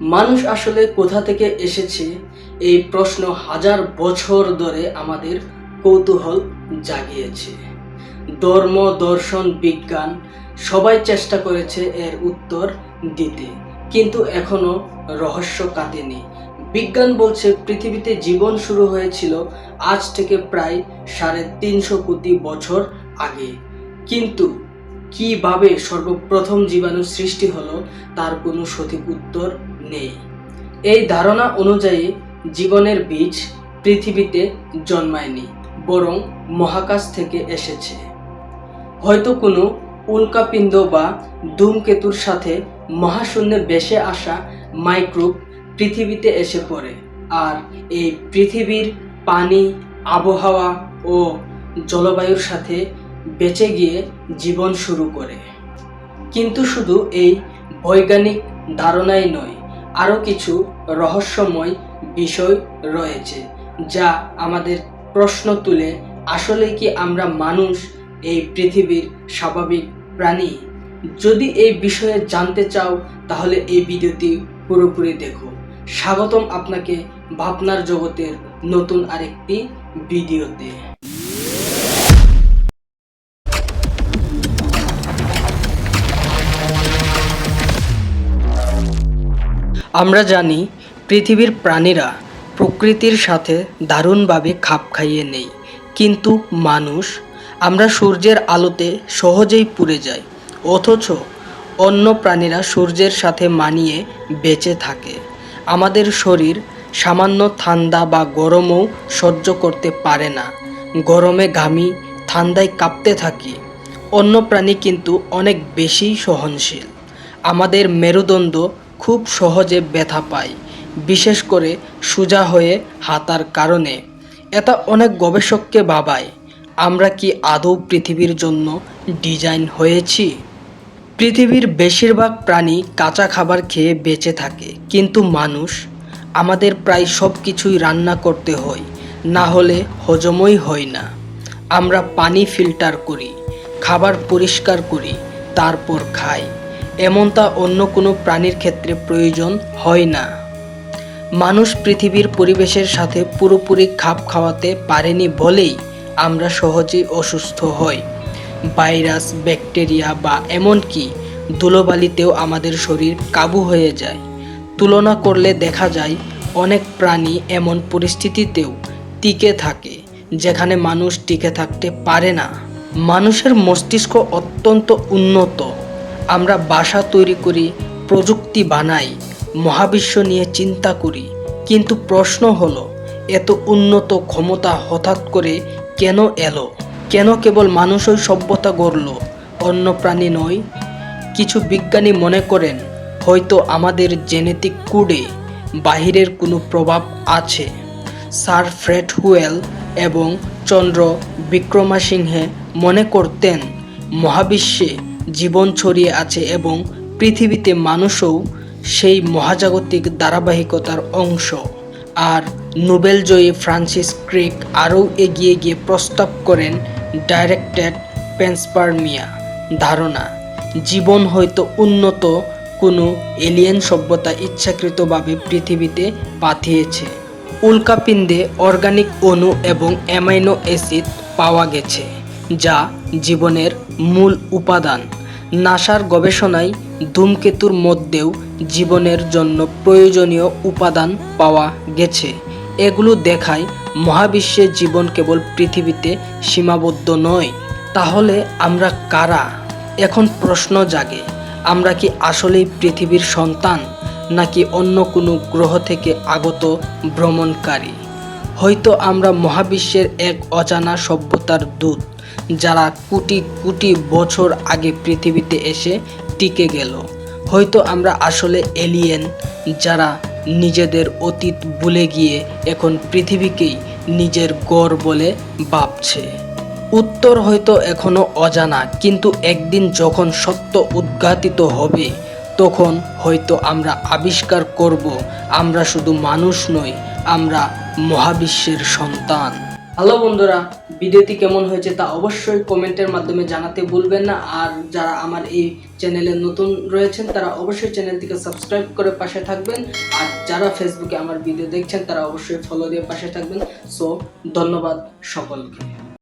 মানুষ আসলে কোথা থেকে এসেছে? এই প্রশ্ন হাজার বছর ধরে আমাদের কৌতূহল জাগিয়েছে। ধর্ম, দর্শন, বিজ্ঞান, সবাই চেষ্টা করেছে এর উত্তর দিতে। কিন্তু এখনও রহস্য কাটেনি। বিজ্ঞান বলছে, পৃথিবীতে জীবন শুরু হয়েছিল আজ থেকে প্রায় সাড়ে তিনশো কোটি বছর আগে। কিন্তু কীভাবে সর্বপ্রথম জীবাণু সৃষ্টি হলো, তার কোনো সঠিক উত্তর নেই। এই ধারণা অনুযায়ী জীবনের বীজ পৃথিবীতে জন্মায়নি, বরং মহাকাশ থেকে এসেছে। হয়তো কোনো উল্কাপিণ্ড বা ধূমকেতুর সাথে মহাশূন্যে ভেসে আসা মাইক্রোব পৃথিবীতে এসে পড়ে, আর এই পৃথিবীর পানি, আবহাওয়া ও জলবায়ুর সাথে বেঁচে গিয়ে জীবন শুরু করে। কিন্তু শুধু এই বৈজ্ঞানিক ধারণাই নয় আরও কিছু রহস্যময় বিষয় রয়েছে, যা আমাদের প্রশ্ন তুলে আসলে কি আমরা মানুষ এই পৃথিবীর স্বাভাবিক প্রাণী? যদি এই বিষয়ে জানতে চাও, তাহলে এই ভিডিওটি পুরোপুরি দেখো। স্বাগতম আপনাকে ভাবনার জগতের নতুন আরেকটি ভিডিওতে। আমরা জানি পৃথিবীর প্রাণীরা প্রকৃতির সাথে দারুণভাবে খাপ খাইয়ে নেই। কিন্তু মানুষ, আমরা সূর্যের আলোতে সহজেই পুড়ে যাই। অথচ অন্য প্রাণীরা সূর্যের সাথে মানিয়ে বেঁচে থাকে। আমাদের শরীর সামান্য ঠান্ডা বা গরমও সহ্য করতে পারে না। গরমে ঘামি ঠান্ডায় কাঁপতে থাকি। অন্য প্রাণী কিন্তু অনেক বেশি সহনশীল। আমাদের মেরুদণ্ড খুব সহজে ব্যথা পায়, বিশেষ করে সোজা হয়ে হাঁটার কারণে। এটা অনেক গবেষককে ভাবায়, আমরা কি আদৌ পৃথিবীর জন্য ডিজাইন হয়েছি? পৃথিবীর বেশিরভাগ প্রাণী কাঁচা খাবার খেয়ে বেঁচে থাকে, কিন্তু মানুষ, আমাদের প্রায় সব কিছুই রান্না করতে হয়, না হলে হজমই হয় না। আমরা পানি ফিল্টার করি, খাবার পরিষ্কার করি, তারপর খাই। এমনটা অন্য কোনো প্রাণীর ক্ষেত্রে প্রয়োজন হয় না। মানুষ পৃথিবীর পরিবেশের সাথে পুরোপুরি খাপ খাওয়াতে পারেনি বলেই আমরা সহজেই অসুস্থ হই। ভাইরাস, ব্যাকটেরিয়া বা এমনকি ধুলোবালিতেও আমাদের শরীর কাবু হয়ে যায়। তুলনা করলে দেখা যায় অনেক প্রাণী এমন পরিস্থিতিতেও টিকে থাকে, যেখানে মানুষ টিকে থাকতে পারে না। মানুষের মস্তিষ্ক অত্যন্ত উন্নত। আমরা বাসা তৈরি করি, প্রযুক্তি বানাই, মহাবিশ্ব নিয়ে চিন্তা করি। কিন্তু প্রশ্ন হলো, এত উন্নত ক্ষমতা হঠাৎ করে কেন এলো? কেন কেবল মানুষই সভ্যতা গড়ল, অন্য প্রাণী নয়? কিছু বিজ্ঞানী মনে করেন, হয়তো আমাদের জেনেটিক কোডে বাহিরের কোনো প্রভাব আছে। স্যার ফ্রেড হুয়েল এবং চন্দ্র বিক্রমাসিংহে মনে করতেন, মহাবিশ্বে জীবন ছড়িয়ে আছে এবং পৃথিবীতে মানুষও সেই মহাজাগতিক ধারাবাহিকতার অংশ। আর নোবেলজয়ী ফ্রান্সিস ক্রিক আরও এগিয়ে গিয়ে প্রস্তাব করেন ডাইরেক্টেড পেন্সপারমিয়া। ধারণা, জীবন হয়তো উন্নত কোনো এলিয়েন সভ্যতা ইচ্ছাকৃতভাবে পৃথিবীতে পাঠিয়েছে। উল্কাপিণ্ডে অর্গানিক অণু এবং অ্যামাইনো অ্যাসিড পাওয়া গেছে, যা জীবনের মূল উপাদান। নাসার গবেষণায় ধূমকেতুর মধ্যেও জীবনের জন্য প্রয়োজনীয় উপাদান পাওয়া গেছে। এগুলো দেখায় মহাবিশ্বে জীবন কেবল পৃথিবীতে সীমাবদ্ধ নয়। তাহলে আমরা কারা? এখন প্রশ্ন জাগে, আমরা কি আসলেই পৃথিবীর সন্তান, নাকি অন্য কোনো গ্রহ থেকে আগত ভ্রমণকারী? হয়তো আমরা মহাবিশ্বের এক অজানা সভ্যতার দূত। যারা কোটি কোটি বছর আগে পৃথিবীতে এসে টিকে গেল। হয়তো আমরা আসলে এলিয়েন যারা নিজেদের অতীত ভুলে গিয়ে এখন পৃথিবীকেই নিজের গড় বলে ভাবছে। উত্তর হয়তো এখনও অজানা, কিন্তু একদিন যখন সত্য উদ্ঘাটিত হবে, তখন হয়তো আমরা আবিষ্কার করব, আমরা শুধু মানুষ নই, আমরা মহাবিশ্বের সন্তান। হ্যালো বন্ধুরা ভিডিওটি কেমন হয়েছে তা অবশ্যই কমেন্টের মাধ্যমে জানাতে ভুলবেন না। আর যারা আমার এই চ্যানেলে নতুন রয়েছেন, তারা অবশ্যই চ্যানেলটিকে সাবস্ক্রাইব করে পাশে থাকবেন। আর যারা ফেসবুকে আমার ভিডিও দেখছেন, তারা অবশ্যই ফলো দিয়ে পাশে থাকবেন। সো ধন্যবাদ সকলকে।